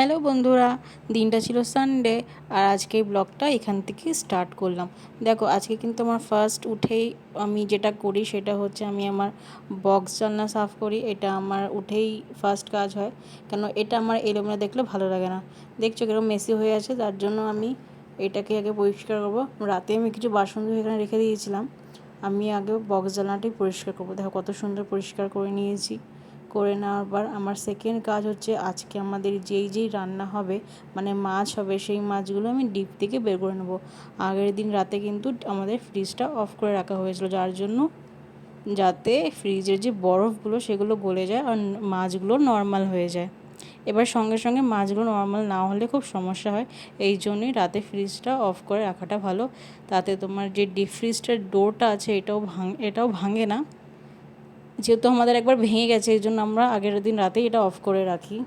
Hello বন্ধুরা, দিনটা ছিল সানডে আর আজকে ব্লগটা এখান থেকে স্টার্ট করলাম। দেখো, আজকে কিন্তু আমার ফার্স্ট উঠেই আমি যেটা করি সেটা হচ্ছে আমি আমার বক্স জানলা সাফ করি। এটা আমার উঠেই ফার্স্ট কাজ হয়। কেন, এটা আমার এলোমেলো দেখলে ভালো লাগে না। দেখছ কীরকম মেসি হয়ে আছে, তার জন্য আমি এটাকে আগে পরিষ্কার করব। রাতে আমি কিছু বাসন ধুয়ে এখানে রেখে দিয়েছিলাম। আমি আগে বক্স জানলাটাই পরিষ্কার করব। দেখো কত সুন্দর পরিষ্কার করে নিয়েছি। করে নেওয়ার পর আমার সেকেন্ড কাজ হচ্ছে আজকে আমাদের যেই যেই রান্না হবে মানে মাছ হবে, সেই মাছগুলো আমি ডিপ থেকে বের করে নেব। আগের দিন রাতে কিন্তু আমাদের ফ্রিজটা অফ করে রাখা হয়েছিল, যার জন্য যাতে ফ্রিজের যে বরফগুলো, সেগুলো গলে যায় আর মাছগুলো নর্মাল হয়ে যায়। এবার সঙ্গে সঙ্গে মাছগুলো নর্মাল না হলে খুব সমস্যা হয়, এই জন্যই রাতে ফ্রিজটা অফ করে রাখাটা ভালো। তাতে তোমার যে ডিপ ফ্রিজটার ডোরটা আছে, এটাও ভাঙ, এটাও ভাঙে না। যেহেতু আমাদের একবার ভেঙে গেছে, এই জন্য আমরা আগের দিন রাতেই এটা অফ করে রাখি।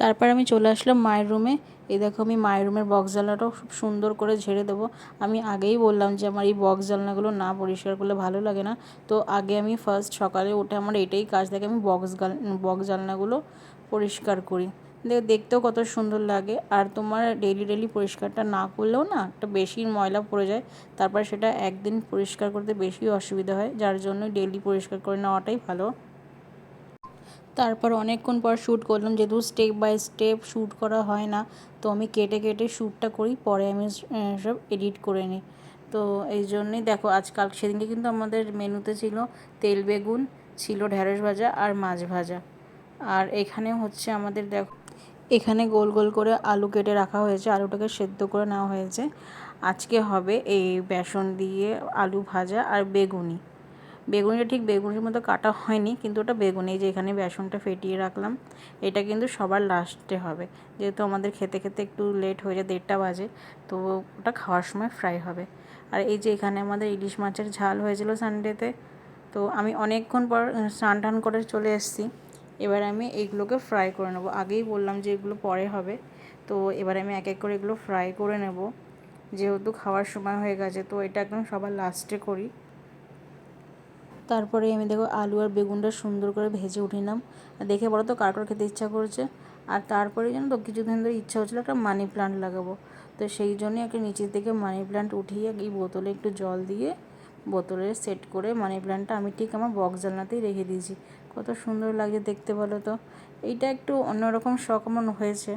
তারপর আমি চলে আসলাম মায়ের রুমে এই দেখো আমি মায়ের রুমের বক্স জানলাটাও খুব সুন্দর করে ঝেড়ে দেবো। আমি আগেই বললাম যে আমার এই বক্স জানলাগুলো না পরিষ্কার করলে ভালো লাগে না। তো আগে আমি ফার্স্ট সকালে উঠে আমার এটাই কাজ থাকে, আমি বক্স বক্স জানলাগুলো পরিষ্কার করি। দেখতেও কত সুন্দর লাগে। আর তোমার ডেলি ডেলি পরিষ্কারটা না করলেও না একটা বেশি ময়লা পড়ে যায়। তারপর সেটা একদিন পরিষ্কার করতে বেশি অসুবিধা হয়। যার জন্য ডেলি পরিষ্কার করে নেওয়াটাই ভালো। তারপর অনেকক্ষণ পর শ্যুট করলাম। যেহেতু স্টেপ বাই স্টেপ শ্যুট করা হয় না, তো আমি কেটে কেটে শ্যুটটা করি। পরে আমি সব এডিট করে নিই। তো এই জন্যই দেখো আজকাল সেদিনকে কিন্তু আমাদের মেনুতে ছিল তেল বেগুন, ছিল ঢ্যাঁড়স ভাজা আর মাছ ভাজা। আর এখানে হচ্ছে আমাদের দেখো এখানে গোল গোল করে আলু কেটে রাখা হয়েছে, আলুটাকে সেদ্ধ করে নেওয়া হয়েছে। আজকে হবে এই বেসন দিয়ে আলু ভাজা আর বেগুনি। বেগুনিটা ঠিক বেগুনির মতো কাটা হয়নি, কিন্তু ওটা বেগুনি যে এখানে বেসনটা ফেটিয়ে রাখলাম, এটা কিন্তু সবার লাস্টে হবে। যেহেতু আমাদের খেতে খেতে একটু লেট হয়ে যায়, দেড়টা বাজে, তো ওটা খাওয়ার সময় ফ্রাই হবে। আর এই যে এখানে আমাদের ইলিশ মাছের ঝাল হয়েছিল সানডেতে তো আমি অনেকক্ষণ পর স্নান টান করে চলে এসেছি। এবার আমি এইগুলোকে ফ্রাই করে নেব। আগেই বললাম যে এগুলো পরে হবে। তো এবার আমি এক এক করে এগুলো ফ্রাই করে নেব। যেহেতু খাওয়ার সময় হয়ে গেছে, তো এটা একদম সবার লাস্টে করি। তারপরে আমি দেখো আলু আর বেগুনটা সুন্দর করে ভেজে উঠিলাম দেখে বলো তো কার কার খেতে ইচ্ছা করছে? আর তারপরে যেন তো, কিছুদিন ধরে ইচ্ছা হচ্ছিল একটা মানি প্লান্ট লাগাবো। তো সেই জন্যই একটা নিচের দিকে মানি প্লান্ট উঠিয়ে এই বোতলে একটু জল দিয়ে বোতলে সেট করে মানি প্লান্টটা আমি ঠিক আমার বক্স জানলাতেই রেখে দিয়েছি। কত সুন্দর লাগছে দেখতে বলো তো। এইটা একটু অন্যরকম আমার হয়েছে।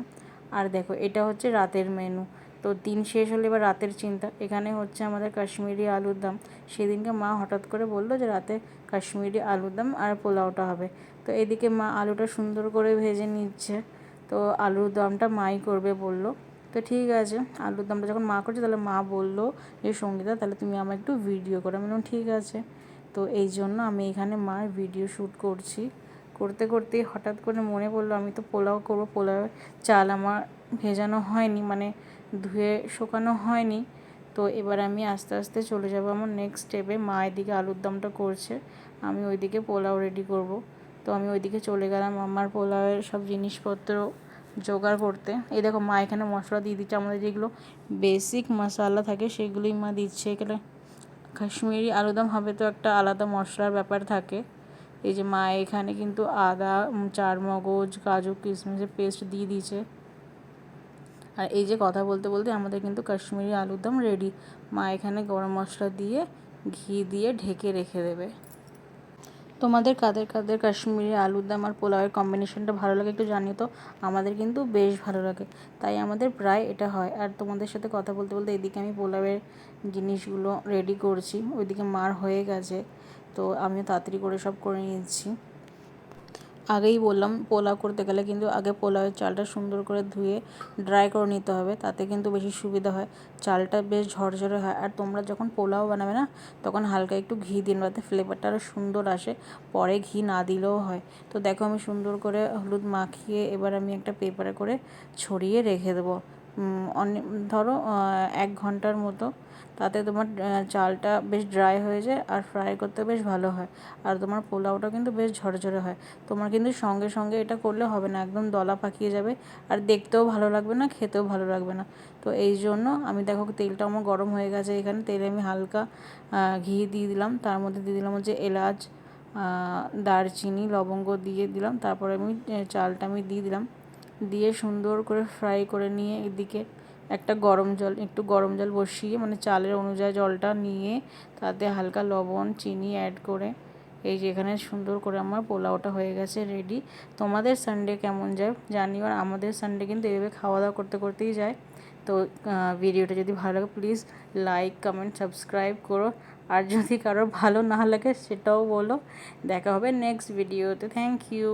আর দেখো, এটা হচ্ছে রাতের মেনু তো দিন শেষ হলে এবার রাতের চিন্তা। এখানে হচ্ছে আমাদের কাশ্মীরি আলুর দাম। সেদিনকে মা হঠাৎ করে বলল যে রাতে কাশ্মীরি আলুর দাম আর পোলাওটা হবে। তো এদিকে মা আলুটা সুন্দর করে ভেজে নিচ্ছে। তো আলুর দামটা মাই করবে বলল। তো ঠিক আছে, আলুর দামটা যখন মা করছে তাহলে মা বলল যে, সঙ্গীতা, তাহলে তুমি আমার একটু ভিডিও করো। আমি ঠিক আছে। তো এই জন্য আমি এখানে মার ভিডিও শ্যুট করছি। করতে করতে হঠাৎ করে মনে পড়ল, আমি তো পোলাও করব, পোলাও চাল আমার ভেজানো হয়নি মানে ধুয়ে শুকানো হয়নি। তো এবার আমি আস্তে আস্তে চলে যাব আমার নেক্সট স্টেপে মা এদিকে আলুর দমটা করছে, আমি ওইদিকে পোলাও রেডি করব। তো আমি ওইদিকে চলে গেলাম আমার পোলাওয়ের সব জিনিসপত্র জোগাড় করতে। এই দেখো মা এখানে মশলা দিয়ে দিচ্ছে, আমাদের যেগুলো বেসিক মশলা থাকে সেগুলোই মা দিচ্ছে এখানে। কাশ্মীরি আলুদম হবে তো একটা আলাদা মশলার ব্যাপার থাকে। এই যে মা এখানে কিন্তু আদা চারমগজ কাজু, কিশমিশের পেস্ট দিয়ে দিয়েছে। আর এই যে কথা বলতে বলতে আমাদের কিন্তু কাশ্মীরি আলুর দম রেডি মা এখানে গরম মশলা দিয়ে ঘি দিয়ে ঢেকে রেখে দেবে। তোমাদের কাদের কাদের কাশ্মীরি আলুর দাম আর পোলাওয়ের কম্বিনেশনটা ভালো লাগে একটু জানিও তো? আমাদের কিন্তু বেশ ভালো লাগে। তাই আমাদের প্রায় এটা হয়। আর তোমাদের সাথে কথা বলতে বলতে এদিকে আমি পোলাওয়ের জিনিসগুলো রেডি করছি। ওইদিকে মার হয়ে গেছে। তো আমিও তাড়াতাড়ি করে সব করে নিচ্ছি। আগেই বললাম পোলাও করতে গেলে কিন্তু আগে পোলাওয়ের চালটা সুন্দর করে ধুয়ে ড্রাই করে নিতে হবে, তাতে কিন্তু বেশি সুবিধা হয়। চালটা বেশ ঝরঝরে হয় আর তোমরা যখন পোলাও বানাবে না, তখন হালকা একটু ঘি দিন, যাতে ফ্লেভারটা আরও সুন্দর আসে, পরে ঘি না দিলেও হয়। তো দেখো আমি সুন্দর করে হলুদ মাখিয়ে এবার আমি একটা পেপারে করে ছড়িয়ে রেখে দেবো। অনেক ধরো এক ঘণ্টার মতো। তাতে তোমার চালটা বেশ ড্রাই হয়ে যায় আর ফ্রাই করতে বেশ ভালো হয়। আর তোমার পোলাওটা কিন্তু বেশ ঝরঝরে হয়। তোমার কিন্তু সঙ্গে সঙ্গে এটা করলে হবে না, একদম দলা পাকিয়ে যাবে। আর দেখতেও ভালো লাগবে না, খেতেও ভালো লাগবে না। তো এই জন্য আমি দেখো, তেলটা আমার গরম হয়ে গেছে এখানে। তেলে আমি হালকা ঘি দিয়ে দিলাম। তার মধ্যে দিয়ে দিলাম হচ্ছে এলাচ দারচিনি, লবঙ্গ দিয়ে দিলাম। তারপরে আমি চালটা আমি দিয়ে দিলাম। দিয়ে সুন্দর করে ফ্রাই করে নিয়ে এদিকে একটা গরম জল, একটু গরম জল বসিয়ে মানে চালের অনুযায়ী জলটা নিয়ে তাতে হালকা লবণ, চিনি অ্যাড করে, এই যে এখানে সুন্দর করে আমার পোলাওটা হয়ে গেছে রেডি তোমাদের সানডে কেমন যায় জানিও, আর আমাদের সানডে কিন্তু এভাবে খাওয়া দাওয়া করতে করতেই যায়। তো ভিডিওটা যদি ভালো লাগে প্লিজ লাইক কমেন্ট সাবস্ক্রাইব করো। আর যদি কারোর ভালো না লাগে, সেটাও বলো। দেখা হবে নেক্সট ভিডিওতে থ্যাংক ইউ